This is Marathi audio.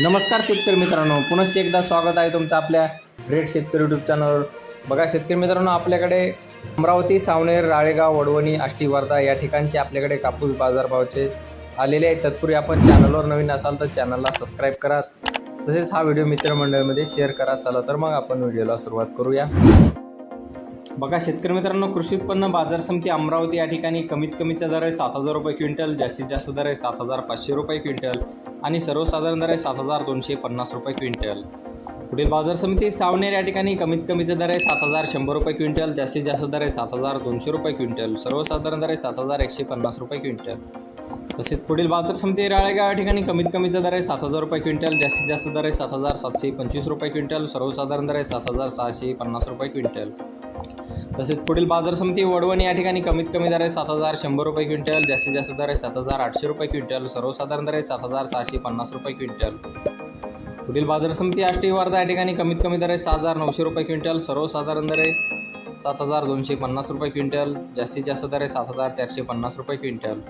नमस्कार शेतकरी मित्रांनो. पुनश्च एकदा स्वागत आहे तुमचं आपल्या रेड शेतकरी यूट्यूब चॅनलवर बघा शेतकरी मित्रांनो आपल्याकडे अमरावती सावनेर राळेगाव वडवणी आष्टी वर्धा या ठिकाणचे आपल्याकडे कापूस बाजारभावचे आलेले आहेत. तत्पूर्वी आपण चॅनलवर नवीन असाल तर चॅनलला सबस्क्राईब करा. तसेच हा व्हिडिओ मित्रमंडळीमध्ये शेअर करा. चला तर मग आपण व्हिडिओला सुरुवात करूया. बघा शेतकरी मित्रांनो कृषी उत्पन्न बाजार समिती अमरावती या ठिकाणी कमीत कमीचा दर आहे सात हजार रुपये क्विंटल जास्तीत जास्त दर आहे सात हजार पाचशे रुपये क्विंटल आणि सर्वसाधारण दर आहे सात हजार दोनशे पन्नास रुपये क्विंटल. पुढील बाजार समिती सावनेर या ठिकाणी कमीत कमीचा दर आहे सात हजार शंभर रुपये क्विंटल जास्तीत जास्त दर आहे सात हजार दोनशे रुपये क्विंटल सर्वसाधारण दर आहे सात हजार एकशे पन्नास रुपये क्विंटल. तसेच पुढील बाजार समिती राळेगाव या ठिकाणी कमीत कमीचा दर आहे सात हजार रुपये क्विंटल जास्तीत जास्त दर आहे सात हजार सातशे पंचवीस रुपये क्विंटल सर्वसाधारण दर आहे सात हजार सहाशे पन्नास रुपये क्विंटल. तसेच पुढील बाजार समिती वडवण या ठिकाणी कमीत कमी दर आहे सात हजार शंभर रुपये क्विंटल जास्तीत जास्त दर आहे सात हजार आठशे रुपये क्विंटल सर्वसाधारण दर आहे सात हजार सहाशे पन्नास रुपये क्विंटल. पुढील बाजार समिती आष्टी वार्धा या ठिकाणी कमीत कमी दर आहे सहा हजार नऊशे रुपये क्विंटल सर्वसाधारण दर आहे सात हजार दोनशे पन्नास रुपये क्विंटल जास्तीत जास्त दर आहे सात हजार चारशे पन्नास रुपये क्विंटल.